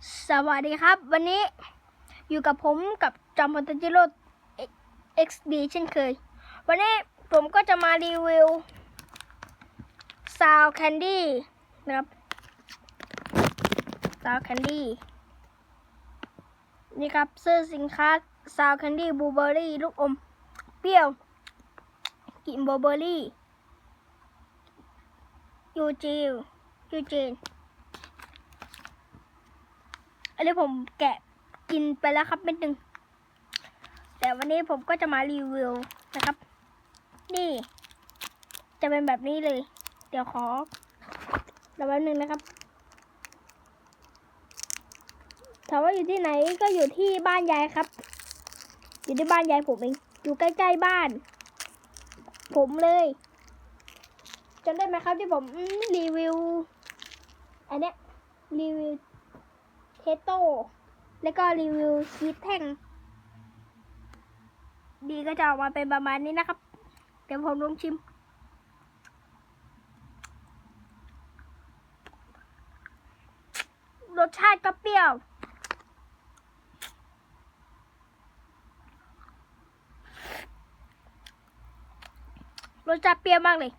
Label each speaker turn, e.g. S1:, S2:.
S1: สวัสดีครับ วันนี้อยู่กับผมกับจอมพลตจิโร่ XD เช่นเคย วันนี้ผมก็จะมารีวิว Sound Candy นะครับ Sound Candy นี่ครับซื้อสินค้า Sound Candy Blueberry ลูกอม เปรี้ยวกลิ่นบลูเบอร์รี่ยูจิลยูจีน อันนี้ผมแกะกินไปแล้วครับเม็ดหนึ่งแต่วันนี้ผมก็จะมารีวิวนะครับ นี่ จะเป็นแบบนี้เลย เดี๋ยวขอระแป๊บนึงนะครับถามว่าอยู่ที่ไหนก็อยู่ที่บ้านยายครับ อยู่ที่บ้านยายผมเองอยู่ใกล้ๆบ้าน ผมเลยจำได้ไหมครับที่ผมอืมรีวิวอันเนี้ยรีวิว เทโต้แล้วก็รีวิวชีสแท่ง ดีก็จะออกมาเป็นประมาณนี้นะครับ เดี๋ยวผมลองชิม รสชาติก็เปรี้ยว รสชาติเปรี้ยวมากเลย